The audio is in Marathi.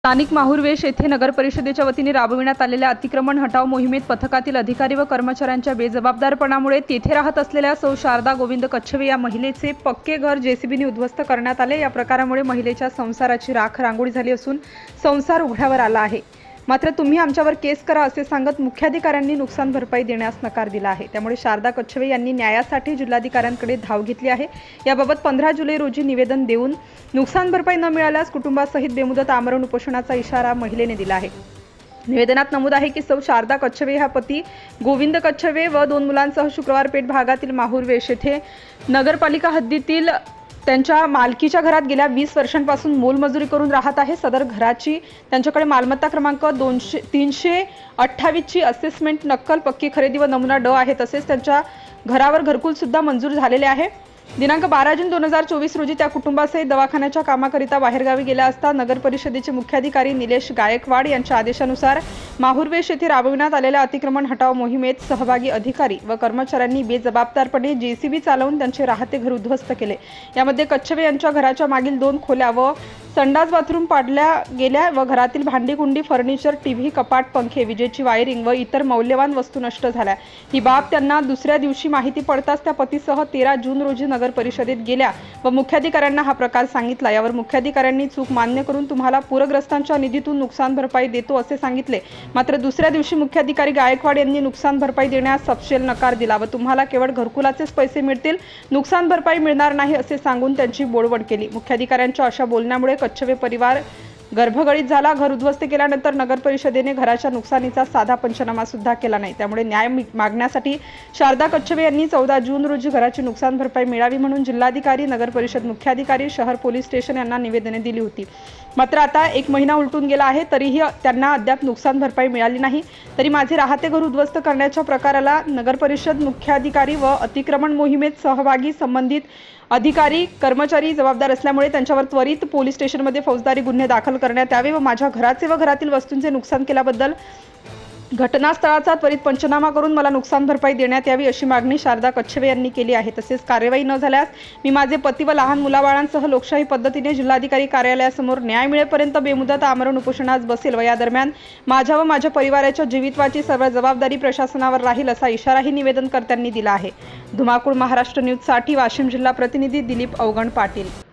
स्थानिक माहुरवेश येथे नगर परिषदेच्या वतीने राबविण्यात आलेल्या अतिक्रमण हटाव मोहिमेत पथकातील अधिकारी व कर्मचाऱ्यांच्या बेजबाबदारपणामुळे तेथे राहत असलेल्या सौ शारदा गोविंद कच्छवे या महिलेचे पक्के घर जेसीबीने उद्ध्वस्त करण्यात आले. या प्रकारामुळे महिलेच्या संसाराची राख रांगोळी झाली असून संसार उघड्यावर आला आहे. मात्र तुम्ही आमच्यावर केस करा असे सांगत मुख्याधिकाऱ्यांनी नुकसान भरपाई देण्यास नकार दिला आहे. त्यामुळे शारदा कच्छवे यांनी न्यायासाठी जिल्हाधिकाऱ्यांकडे धाव घेतली आहे. याबाबत पंधरा जुलै रोजी निवेदन देऊन नुकसान भरपाई न मिळाल्यास कुटुंबासहित बेमुदत आमरण उपोषणाचा इशारा महिलेने दिला आहे. निवेदनात नमूद आहे की सौ शारदा कच्छवे हा पती गोविंद कच्छवे व दोन मुलांसह शुक्रवार पेठ भागातील माहूर वेश येथे नगरपालिका हद्दीतील त्यांच्या मालकीच्या घरात गेल्या वीस वर्षांपासून मोलमजुरी करून राहत आहे. सदर घराची त्यांच्याकडे मालमत्ता क्रमांक दोनशे तीनशे अठ्ठावीसची असेसमेंट नक्कल पक्की खरेदी व नमुना ड आहे. तसेच त्यांच्या घरावर घरकुल सुद्धा मंजूर झालेले आहे. दिनांक बारा जून दोन हजार चोवीस रोजी त्या कुटुंबासहित दवाखान्याच्या कामाकरिता बाहेरगावी गेल्या असता नगर परिषदेचे मुख्याधिकारी निलेश गायकवाड यांच्या आदेशानुसार माहुरवेश येथे राबविण्यात आलेल्या अतिक्रमण हटाव मोहिमेत सहभागी अधिकारी व कर्मचाऱ्यांनी बेजबाबदारपणे जेसीबी चालवून त्यांचे राहते घर उद्ध्वस्त केले. यामध्ये कच्छवे यांच्या घराच्या मागील दोन खोल्या व संडास बाथरूम पाडल्या गेल्या व घरातील भांडी कुंडी फर्निचर टीव्ही कपाट पंखे विजेची वायरिंग व इतर मौल्यवान वस्तू नष्ट झाल्या. ही बाब त्यांना दुसऱ्या दिवशी माहिती पडताच त्या पतीसह तेरा जून रोजी नगर परिषदेत गेल्या व मुख्याधिकाऱ्यांना हा प्रकार सांगितला. यावर मुख्याधिकाऱ्यांनी चूक मान्य करून तुम्हाला पूरग्रस्तांच्या निधीतून नुकसान भरपाई देतो असे सांगितले. मात्र दुसऱ्या दिवशी मुख्याधिकारी गायकवाड यांनी नुकसान भरपाई देण्यास सपशेल नकार दिला व तुम्हाला केवळ घरकुलाचेच पैसे मिळतील नुकसान भरपाई मिळणार नाही असे सांगून त्यांची बोडवड केली. मुख्याधिकाऱ्यांच्या अशा बोलण्यामुळे कच्छवे परिवार गर्भगळीत झाला घर उद्ध्वस्त केल्यानंतर नगर परिषदेने घराच्या नुकसानीचा साधा पंचनामा सुद्धा केला नाही. त्यामुळे न्याय मी- मागण्यासाठी शारदा कच्छवे यांनी चौदा जून रोजी घराची नुकसान भरपाई मिळावी म्हणून जिल्हाधिकारी नगर परिषद मुख्याधिकारी शहर पोलीस स्टेशन यांना निवेदने दिली होती. मात्र आता एक महिना उलटून गेला आहे तरीही त्यांना अद्याप नुकसान भरपाई मिळाली नाही. तरी माझे राहते घर उद्ध्वस्त करण्याच्या प्रकाराला नगर परिषद मुख्याधिकारी व अतिक्रमण मोहिमेत सहभागी संबंधित अधिकारी कर्मचारी जबाबदार असल्यामुळे त्यांच्यावर त्वरित पोलीस स्टेशनमध्ये फौजदारी गुन्हे दाखल करण्यात यावे व माझ्या घराचे व घरातील वस्तूंचे नुकसान केल्याबद्दल घटनास्थळाचा त्वरित पंचनामा करून मला नुकसान भरपाई देण्यात यावी अशी मागणी शारदा कच्छवे यांनी केली आहे. तसेच कार्यवाही न झाल्यास मी माझे पती व लहान मुलाबाळांसह लोकशाही पद्धतीने जिल्हाधिकारी कार्यालयासमोर न्याय मिळेपर्यंत बेमुदत आमरण उपोषणास बसेल व या दरम्यान माझ्या व माझ्या परिवाराच्या जीवितवाची सर्व जबाबदारी प्रशासनावर राहील असा इशाराही निवेदनकर्त्यांनी दिला आहे. धुमाकूळ महाराष्ट्र न्यूजसाठी वाशिम जिल्हा प्रतिनिधी दिलीप अवगण पाटील.